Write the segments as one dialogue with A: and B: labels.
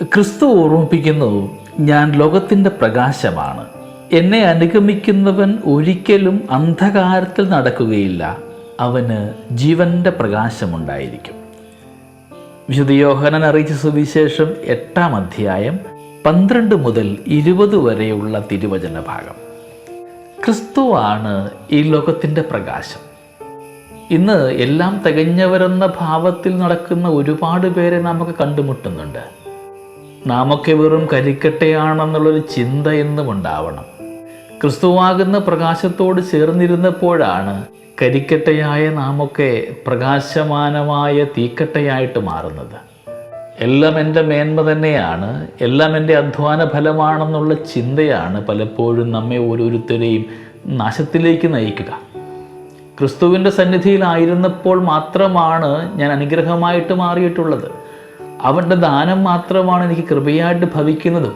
A: ക്രിസ്തു ഓർമ്മിപ്പിക്കുന്നു ഞാൻ ലോകത്തിന്റെ പ്രകാശമാണ്. എന്നെ അനുഗമിക്കുന്നവൻ ഒരിക്കലും അന്ധകാരത്തിൽ നടക്കുകയില്ല. അവന് ജീവന്റെ പ്രകാശമുണ്ടായിരിക്കും. വിശുദ്ധ യോഹനൻ അറിയിച്ച സുവിശേഷം എട്ടാം അധ്യായം പന്ത്രണ്ട് മുതൽ ഇരുപത് വരെയുള്ള തിരുവചന ഭാഗം. ക്രിസ്തുവാണ് ഈ ലോകത്തിന്റെ പ്രകാശം. ഇന്ന് എല്ലാം തികഞ്ഞവരെന്ന ഭാവത്തിൽ നടക്കുന്ന ഒരുപാട് പേരെ നമുക്ക് കണ്ടുമുട്ടുന്നുണ്ട്. നാമൊക്കെ വെറും കരിക്കട്ടയാണെന്നുള്ളൊരു ചിന്ത എന്നും ഉണ്ടാവണം. ക്രിസ്തുവാകുന്ന പ്രകാശത്തോട് ചേർന്നിരുന്നപ്പോഴാണ് കരിക്കട്ടയായ നാമൊക്കെ പ്രകാശമാനമായ തീക്കട്ടയായിട്ട് മാറുന്നത്. എല്ലാം എന്റെ മേന്മ തന്നെയാണ് എല്ലാം എന്റെ അധ്വാന ഫലമാണെന്നുള്ള ചിന്തയാണ് പലപ്പോഴും നമ്മെ ഓരോരുത്തരെയും നാശത്തിലേക്ക് നയിക്കുക. ക്രിസ്തുവിന്റെ സന്നിധിയിലായിരുന്നപ്പോൾ മാത്രമാണ് ഞാൻ അനുഗ്രഹമായിട്ട് മാറിയിട്ടുള്ളത്. അവന്റെ ദാനം മാത്രമാണ് എനിക്ക് കൃപയായിട്ട് ഭവിക്കുന്നത്.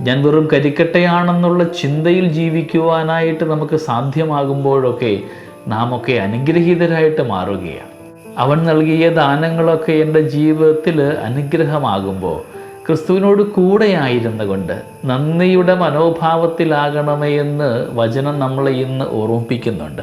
A: ഞാൻ വെറും കരിക്കട്ടയാണെന്നുള്ള ചിന്തയിൽ ജീവിക്കുവാനായിട്ട് നമുക്ക് സാധ്യമാകുമ്പോഴൊക്കെ നാം ഒക്കെ അനുഗ്രഹീതരായിട്ട് മാറുകയാണ്. അവൻ നൽകിയ ദാനങ്ങളൊക്കെ എന്റെ ജീവിതത്തിൽ അനുഗ്രഹമാകുമ്പോൾ ക്രിസ്തുവിനോട് കൂടെയായിരുന്നു കൊണ്ട് നന്ദിയുടെ മനോഭാവത്തിലാകണമേ എന്ന് വചനം നമ്മളെ ഇന്ന് ഓർമ്മിപ്പിക്കുന്നുണ്ട്.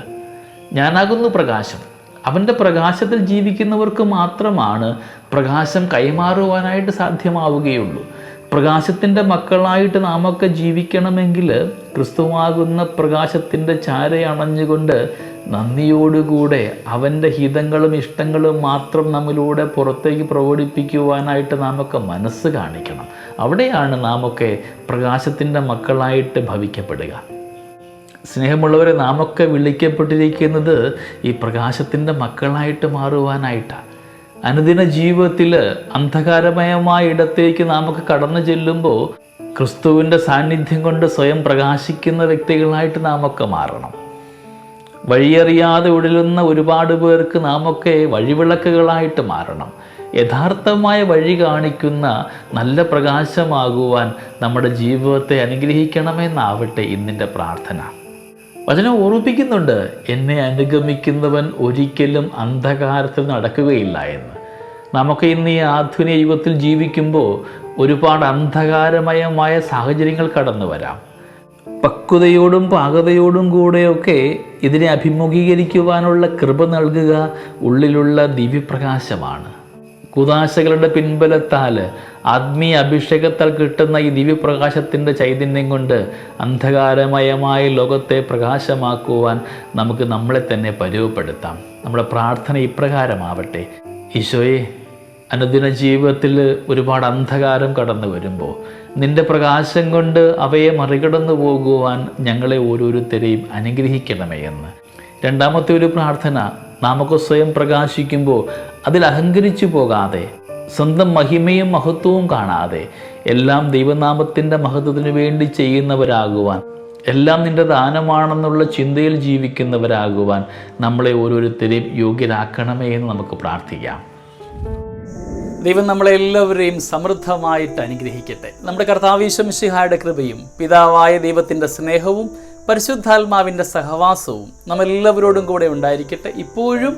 A: ഞാനാകുന്നു പ്രകാശം. അവന്റെ പ്രകാശത്തിൽ ജീവിക്കുന്നവർക്ക് മാത്രമാണ് പ്രകാശം കൈമാറുവാനായിട്ട് സാധ്യമാവുകയുള്ളൂ. പ്രകാശത്തിന്റെ മക്കളായിട്ട് നാമൊക്കെ ജീവിക്കണമെങ്കിൽ ക്രിസ്തുവാകുന്ന പ്രകാശത്തിന്റെ ചാരയണഞ്ഞുകൊണ്ട് നന്ദിയോടുകൂടെ അവന്റെ ഹിതങ്ങളും ഇഷ്ടങ്ങളും മാത്രം നമ്മിലൂടെ പുറത്തേക്ക് പ്രകടിപ്പിക്കുവാനായിട്ട് നാമൊക്കെ മനസ്സ് കാണിക്കണം. അവിടെയാണ് നാമൊക്കെ പ്രകാശത്തിന്റെ മക്കളായിട്ട് ഭവിക്കപ്പെടുക. സ്നേഹമുള്ളവരെ നാമൊക്കെ വിളിക്കപ്പെട്ടിരിക്കുന്നത് ഈ പ്രകാശത്തിന്റെ മക്കളായിട്ട് മാറുവാനായിട്ടാണ് അനുദിന ജീവിതത്തിൽ അന്ധകാരമയമായ ഇടത്തേക്ക് നാമൊക്കെ കടന്നു ചെല്ലുമ്പോൾ ക്രിസ്തുവിന്റെ സാന്നിധ്യം കൊണ്ട് സ്വയം പ്രകാശിക്കുന്ന വ്യക്തികളായിട്ട് നാമൊക്കെ മാറണം. വഴിയറിയാതെ ഉടലുന്ന ഒരുപാട് പേർക്ക് നാമൊക്കെ വഴിവിളക്കുകളായിട്ട് മാറണം. യഥാർത്ഥമായ വഴി കാണിക്കുന്ന നല്ല പ്രകാശമാകുവാൻ നമ്മുടെ ജീവിതത്തെ അനുഗ്രഹിക്കണമെന്നാവട്ടെ ഇന്നിന്റെ പ്രാർത്ഥന. വചനം ഓർമ്മിപ്പിക്കുന്നുണ്ട് എന്നെ അനുഗമിക്കുന്നവൻ ഒരിക്കലും അന്ധകാരത്തിൽ നടക്കുകയില്ല എന്ന്. നമുക്ക് ഇന്ന് ഈ ആധുനിക യുഗത്തിൽ ജീവിക്കുമ്പോൾ ഒരുപാട് അന്ധകാരമയമായ സാഹചര്യങ്ങൾ കടന്നു വരാം. പക്വതയോടും പാകതയോടും കൂടെയൊക്കെ ഇതിനെ അഭിമുഖീകരിക്കുവാനുള്ള കൃപ നൽകുക ഉള്ളിലുള്ള ദിവ്യപ്രകാശമാണ്. കുതാശകളുടെ പിൻബലത്താൽ ആത്മീയ അഭിഷേകത്താൽ കിട്ടുന്ന ഈ ദിവ്യപ്രകാശത്തിന്റെ ചൈതന്യം കൊണ്ട് അന്ധകാരമയമായ ലോകത്തെ പ്രകാശമാക്കുവാൻ നമുക്ക് നമ്മളെ തന്നെ പരുവപ്പെടുത്താം നമ്മുടെ പ്രാർത്ഥന ഇപ്രകാരമാവട്ടെ. ഈശോയെ അനുദിന ജീവിതത്തിൽ ഒരുപാട് അന്ധകാരം കടന്നു വരുമ്പോൾ നിന്റെ പ്രകാശം കൊണ്ട് അവയെ മറികടന്നു പോകുവാൻ ഞങ്ങളെ ഓരോരുത്തരെയും അനുഗ്രഹിക്കണമേ എന്ന്. രണ്ടാമത്തെ ഒരു പ്രാർത്ഥന നാമൊക്കെ സ്വയം പ്രകാശിക്കുമ്പോൾ അതിൽ അഹങ്കരിച്ചു പോകാതെ സ്വന്തം മഹിമയും മഹത്വവും കാണാതെ എല്ലാം ദൈവനാമത്തിന്റെ മഹത്വത്തിന് വേണ്ടി ചെയ്യുന്നവരാകുവാൻ എല്ലാം നിന്റെ ദാനമാണെന്നുള്ള ചിന്തയിൽ ജീവിക്കുന്നവരാകുവാൻ നമ്മളെ ഓരോരുത്തരെയും യോഗ്യരാക്കണമേ എന്ന് നമുക്ക് പ്രാർത്ഥിക്കാം. ദൈവം നമ്മളെല്ലാവരെയും സമൃദ്ധമായിട്ട് അനുഗ്രഹിക്കട്ടെ. നമ്മുടെ കർത്താവീശംശിഹായുടെ കൃപയും പിതാവായ ദൈവത്തിന്റെ സ്നേഹവും പരിശുദ്ധാത്മാവിന്റെ സഹവാസവും നമ്മളെല്ലാവരോടും കൂടെ ഉണ്ടായിരിക്കട്ടെ. ഇപ്പോഴും